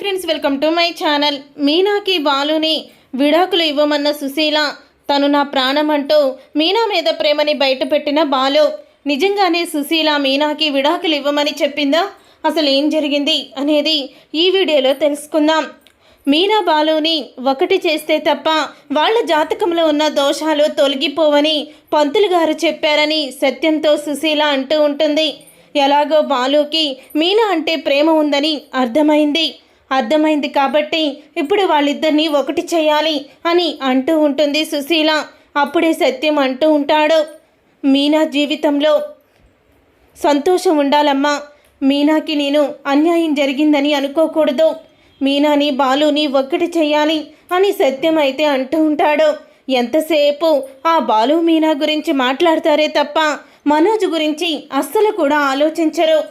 Friends welcome to my channel మీనాకి బాలుని విడాకులు ఇవ్వమన్న సుశీల తను నా ప్రాణం అంటూ మీనా మీద ప్రేమని బయటపెట్టిన బాలు. నిజంగానే సుశీల మీనాకి విడాకులు ఇవ్వమని చెప్పిందా? అసలు ఏం జరిగింది అనేది ఈ వీడియోలో తెలుసుకుందాం. మీనా బాలుని ఒకటి చేస్తే తప్ప వాళ్ళ జాతకంలో ఉన్న దోషాలు తొలగిపోవని పంతులు గారు చెప్పారని సత్యంతో సుశీల అంటూ ఉంటుంది. ఎలాగో బాలుకి మీనా అంటే ప్రేమ ఉందని అర్థమైంది. అర్థమైంది కాబట్టి ఇప్పుడు వాళ్ళిద్దరినీ ఒకటి చేయాలి అని అంటూ ఉంటుంది సుశీల. అప్పుడే సత్యం అంటూ ఉంటాడు. మీనా జీవితంలో సంతోషం ఉండాలమ్మా. మీనాకి నేను అన్యాయం జరిగిందని అనుకోకూడదు. మీనాని బాలుని ఒక్కటి చేయాలి అని సత్యం అయితే అంటూ ఉంటాడు. ఎంతసేపు ఆ బాలు మీనా గురించి మాట్లాడతారే తప్ప మనోజ్ గురించి అస్సలు కూడా ఆలోచించరు.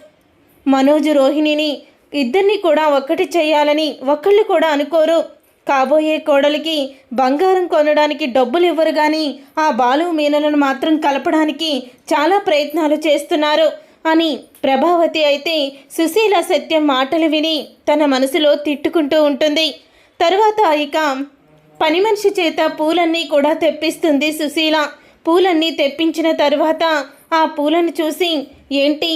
మనోజ్ రోహిణిని ఇద్దరిని కూడా ఒక్కటి చేయాలని ఒక్కళ్ళు కూడా అనుకోరు. కాబోయే కోడలికి బంగారం కొనడానికి డబ్బులు ఇవ్వరు కానీ ఆ బాలు మీనలను మాత్రం కలపడానికి చాలా ప్రయత్నాలు చేస్తున్నారు అని ప్రభావతి అయితే సుశీల సత్యం మాటలు విని తన మనసులో తిట్టుకుంటూ ఉంటుంది. తర్వాత ఇక పని మనిషి చేత పూలన్నీ కూడా తెప్పిస్తుంది సుశీల. పూలన్నీ తెప్పించిన తర్వాత ఆ పూలను చూసి ఏంటి?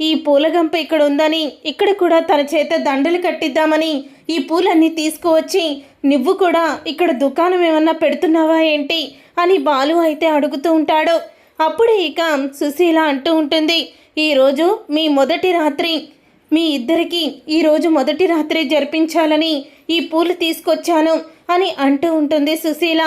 ఈ పూలగంప ఇక్కడ ఉందని ఇక్కడ కూడా తన చేత దండలు కట్టిద్దామని ఈ పూలన్నీ తీసుకువచ్చి నువ్వు కూడా ఇక్కడ దుకాణం ఏమన్నా పెడుతున్నావా ఏంటి? అని బాలు అయితే అడుగుతూ ఉంటాడు. అప్పుడే ఇక సుశీల అంటూ ఉంటుంది ఈరోజు మీ మొదటి రాత్రి మీ ఇద్దరికి ఈరోజు మొదటి రాత్రి జరిపించాలని ఈ పూలు తీసుకొచ్చాను అని అంటూ ఉంటుంది సుశీల.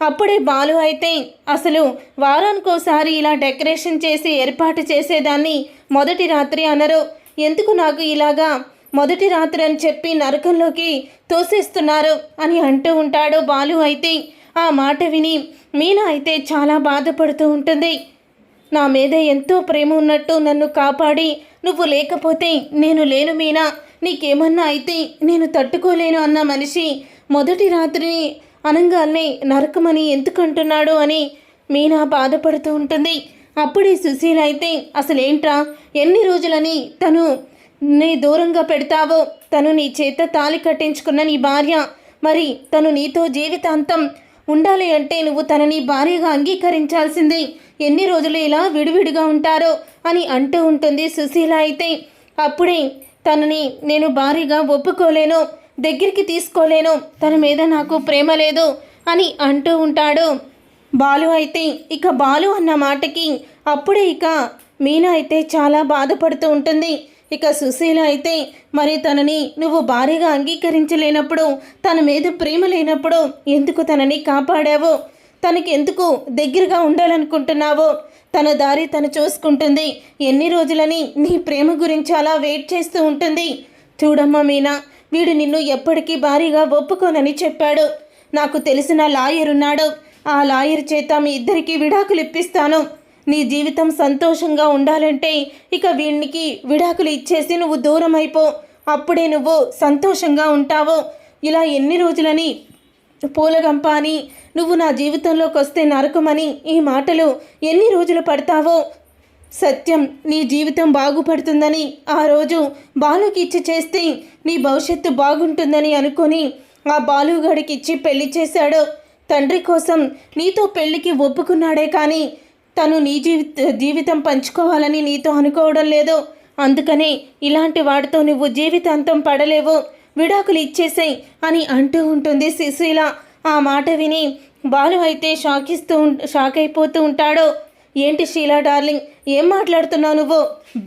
అప్పుడే బాలు అయితే అసలు వారానికోసారి ఇలా డెకరేషన్ చేసి ఏర్పాటు చేసేదాన్ని మొదటి రాత్రి అనరు. ఎందుకు నాకు ఇలాగా మొదటి రాత్రి అని చెప్పి నరకంలోకి తోసేస్తున్నారు అని అంటూ ఉంటాడు బాలు అయితే. ఆ మాట విని మీనా అయితే చాలా బాధపడుతూ ఉంటుంది. నా మీద ఎంతో ప్రేమ ఉన్నట్టు నన్ను కాపాడి నువ్వు లేకపోతే నేను లేను మీనా. నీకేమన్నా అయితే నేను తట్టుకోలేను అన్న మనిషి మొదటి రాత్రిని అనంగానే నరకమని ఎందుకు అంటున్నాడు అని మీనా బాధపడుతూ ఉంటుంది. అప్పుడే సుశీల అయితే అసలేంట్రా ఎన్ని రోజులని తను నీ దూరంగా పెడతావో తను నీ చేత తాలి కట్టించుకున్న నీ భార్య మరి తను నీతో జీవితాంతం ఉండాలి అంటే నువ్వు తనని భార్యగా అంగీకరించాల్సింది. ఎన్ని రోజులు ఇలా విడివిడిగా ఉంటారో అని అంటూ ఉంటుంది సుశీల అయితే. అప్పుడే తనని నేను భారీగా ఒప్పుకోలేను దగ్గరికి తీసుకోలేను. తన మీద నాకు ప్రేమ లేదు అని అంటూ ఉంటాడు. బాలు అయితే ఇక బాలు అన్న మాటకి అప్పుడే ఇక మీనా అయితే చాలా బాధపడుతూ ఉంటుంది. ఇక సుశీల అయితే మరి తనని నువ్వు భారీగా అంగీకరించలేనప్పుడు తన మీద ప్రేమ లేనప్పుడు ఎందుకు తనని కాపాడావు? తనకి ఎందుకు దగ్గరగా ఉండాలనుకుంటున్నావో? తన దారి తను చూసుకుంటుంది. ఎన్ని రోజులని నీ ప్రేమ గురించి అలా వెయిట్ చేస్తూ ఉంటుంది. చూడమ్మా మీనా వీడు నిన్ను ఎప్పటికీ భారీగా ఒప్పుకోనని చెప్పాడు. నాకు తెలిసిన లాయర్ ఉన్నాడు. ఆ లాయర్ చేత మీ ఇద్దరికీ విడాకులు ఇప్పిస్తాను. నీ జీవితం సంతోషంగా ఉండాలంటే ఇక వీడికి విడాకులు ఇచ్చేసి నువ్వు దూరం అయిపో. అప్పుడే నువ్వు సంతోషంగా ఉంటావు. ఇలా ఎన్ని రోజులని పూలగంప అని నువ్వు నా జీవితంలోకి వస్తే నరకమని ఈ మాటలు ఎన్ని రోజులు పడతావో సత్యం నీ జీవితం బాగుపడుతుందని ఆ రోజు బాలుకి ఇచ్చి చేస్తే నీ భవిష్యత్తు బాగుంటుందని అనుకొని ఆ బాలుగాడికి ఇచ్చి పెళ్ళి చేశాడు. తండ్రి కోసం నీతో పెళ్ళికి ఒప్పుకున్నాడే కానీ తను నీ జీవిత జీవితం పంచుకోవాలని నీతో అనుకోవడం లేదు. అందుకనే ఇలాంటి వాడితో నువ్వు జీవితాంతం పడలేవు. విడాకులు ఇచ్చేసాయి అని అంటూ ఉంటుంది సుశీల. ఆ మాట విని బాలు అయితే షాకిస్తూ షాక్ అయిపోతూ ఉంటాడు. ఏంటి షీలా డార్లింగ్? ఏం మాట్లాడుతున్నావు నువ్వు?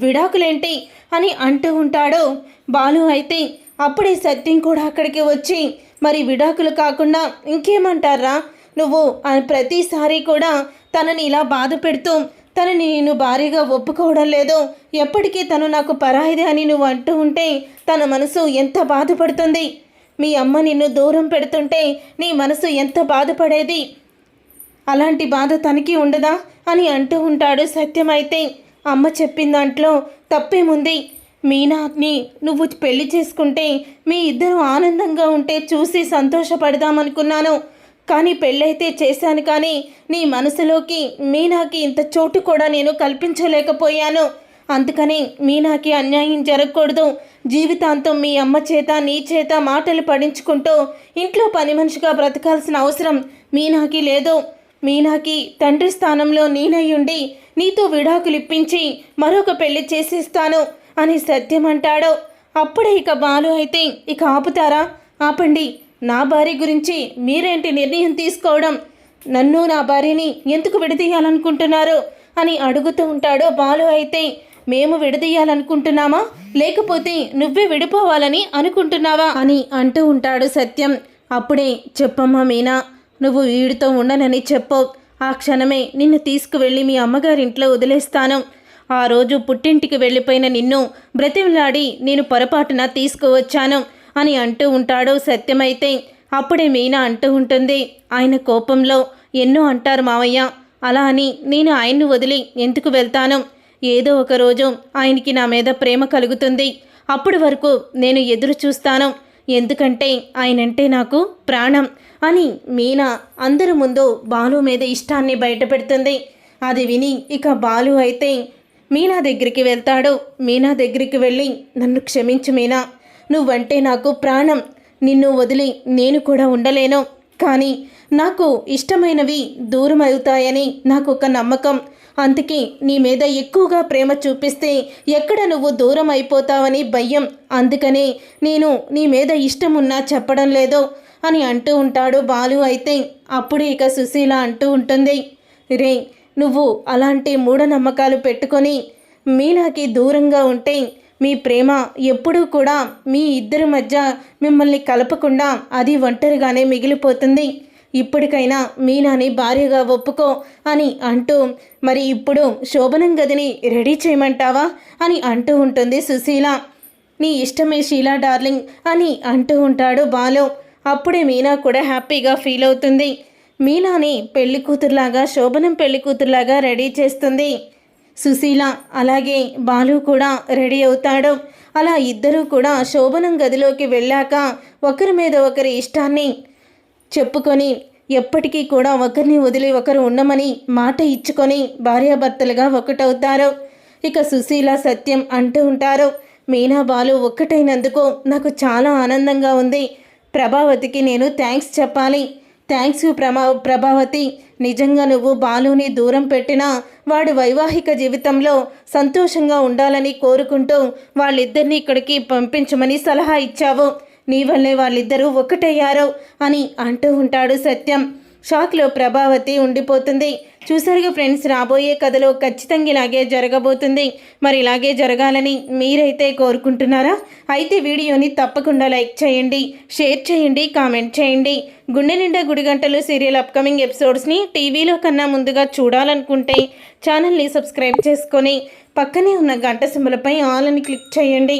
విడాకులేంటి? అని అంటూ ఉంటాడు. బాలు అయితే అప్పుడే సత్యం కూడా అక్కడికి వచ్చి మరి విడాకులు కాకుండా ఇంకేమంటారా? నువ్వు ప్రతిసారి కూడా తనని ఇలా బాధ పెడుతూ తనని నేను భారీగా ఒప్పుకోవడం లేదు. ఎప్పటికీ తను నాకు పరాయిదే అని నువ్వు అంటూ ఉంటే తన మనసు ఎంత బాధపడుతుంది? మీ అమ్మ నిన్ను దూరం పెడుతుంటే నీ మనసు ఎంత బాధపడేది? అలాంటి బాధ తనకి ఉండదా అని అంటూ ఉంటాడు సత్యమైతే. అమ్మ చెప్పిన దాంట్లో తప్పేముంది? మీనాని నువ్వు పెళ్ళి చేసుకుంటే మీ ఇద్దరు ఆనందంగా ఉంటే చూసి సంతోషపడదామనుకున్నాను. కానీ పెళ్ళైతే చేశాను కానీ నీ మనసులోకి మీనాకి ఇంత చోటు కూడా నేను కల్పించలేకపోయాను. అందుకని మీనాకి అన్యాయం జరగకూడదు. జీవితాంతం మీ అమ్మ చేత నీ చేత మాటలు పడించుకుంటూ ఇంట్లో పని మనిషిగా బ్రతకాల్సిన అవసరం మీనాకి లేదు. మీనాకి తండ్రి స్థానంలో నేనయ్యుండి నీతో విడాకులిప్పించి మరొక పెళ్ళి చేసేస్తాను అని సత్యం అంటాడో అప్పుడే ఇక బాలు అయితే ఇక ఆపుతారా? ఆపండి. నా భార్య గురించి మీరేంటి నిర్ణయం తీసుకోవడం? నన్ను నా భార్యని ఎందుకు విడదీయాలనుకుంటున్నారు? అని అడుగుతూ ఉంటాడో బాలు అయితే. మేము విడదీయాలనుకుంటున్నామా? లేకపోతే నువ్వే విడిపోవాలని అనుకుంటున్నావా? అని అంటూ ఉంటాడు సత్యం. అప్పుడే చెప్పమ్మా మీనా నువ్వు వీడితో ఉండనని చెప్పు. ఆ క్షణమే నిన్ను తీసుకువెళ్ళి మీ అమ్మగారింట్లో వదిలేస్తాను. ఆ రోజు పుట్టింటికి వెళ్ళిపోయిన నిన్ను బ్రతిమలాడి నేను పొరపాటున తీసుకువచ్చాను అని అంటూ ఉంటాడు సత్యమైతే అప్పుడే మీనా అంటూ ఉంటుంది. ఆయన కోపంలో ఎన్నో అంటారు మావయ్య. అలా అని నేను ఆయన్ను వదిలి ఎందుకు వెళ్తాను? ఏదో ఒక రోజు ఆయనకి నా మీద ప్రేమ కలుగుతుంది. అప్పటి వరకు నేను ఎదురు చూస్తాను ఎందుకంటే ఆయనంటే నాకు ప్రాణం అని మీనా అందరి ముందు బాలు మీద ఇష్టాన్ని బయటపెడుతుంది. అది విని ఇక బాలు అయితే మీనా దగ్గరికి వెళ్తాడు. మీనా దగ్గరికి వెళ్ళి నన్ను క్షమించు మీనా. నువ్వంటే నాకు ప్రాణం. నిన్ను వదిలి నేను కూడా ఉండలేను. కానీ నాకు ఇష్టమైనవి దూరం అవుతాయని నాకు ఒక నమ్మకం. అందుకే నీ మీద ఎక్కువగా ప్రేమ చూపిస్తే ఎక్కడ నువ్వు దూరం అయిపోతావని భయం. అందుకనే నేను నీ మీద ఇష్టం ఉన్నా చెప్పడం లేదు అని అంటూ ఉంటాడు బాలు అయితే. అప్పుడు ఇక సుశీల అంటూ ఉంటుంది రే నువ్వు అలాంటి మూఢనమ్మకాలు పెట్టుకొని మీనాకి దూరంగా ఉంటే మీ ప్రేమ ఎప్పుడూ కూడా మీ ఇద్దరి మధ్య మిమ్మల్ని కలపకుండా అది ఒంటరిగానే మిగిలిపోతుంది. ఇప్పటికైనా మీనాని భార్యగా ఒప్పుకో అని అంటూ మరి ఇప్పుడు శోభనం గదిని రెడీ చేయమంటావా? అని అంటూ ఉంటుంది సుశీల. నీ ఇష్టమే షీలా డార్లింగ్ అని అంటూ ఉంటాడు బాలు. అప్పుడే మీనా కూడా హ్యాపీగా ఫీల్ అవుతుంది. మీనాని పెళ్ళి కూతురులాగా శోభనం పెళ్ళి కూతురులాగా రెడీ చేస్తుంది. సుశీల అలాగే బాలు కూడా రెడీ అవుతాడు. అలా ఇద్దరూ కూడా శోభనం గదిలోకి వెళ్ళాక ఒకరి మీద ఒకరి ఇష్టాన్ని చెప్పుకొని ఎప్పటికీ కూడా ఒకరిని వదిలి ఒకరు ఉండమని మాట ఇచ్చుకొని భార్యాభర్తలుగా ఒకటవుతారు. ఇక సుశీల సత్యం అంటూ ఉంటారు. మీనా బాలు ఒక్కటైనందుకు నాకు చాలా ఆనందంగా ఉంది. ప్రభావతికి నేను థ్యాంక్స్ చెప్పాలి. థ్యాంక్స్ ప్రభా ప్రభావతి. నిజంగా నువ్వు బాలుని దూరం పెట్టినా వాడు వైవాహిక జీవితంలో సంతోషంగా ఉండాలని కోరుకుంటూ వాళ్ళిద్దరిని ఇక్కడికి పంపించమని సలహా ఇచ్చావు. నీ వల్లే వాళ్ళిద్దరూ ఒకటయ్యారు అని అంటూ ఉంటాడు సత్యం. షాక్లో ప్రభావతి ఉండిపోతుంది. చూసారుగా ఫ్రెండ్స్ రాబోయే కథలో ఖచ్చితంగా ఇలాగే జరగబోతుంది. మరి ఇలాగే జరగాలని మీరైతే కోరుకుంటున్నారా? అయితే వీడియోని తప్పకుండా లైక్ చేయండి షేర్ చేయండి కామెంట్ చేయండి. గుండె నిండా గుడి గంటలు సీరియల్ అప్కమింగ్ ఎపిసోడ్స్ని టీవీలో కన్నా ముందుగా చూడాలనుకుంటే ఛానల్ని సబ్స్క్రైబ్ చేసుకొని పక్కనే ఉన్న గంట సింబలపై ఆల్ అని క్లిక్ చేయండి.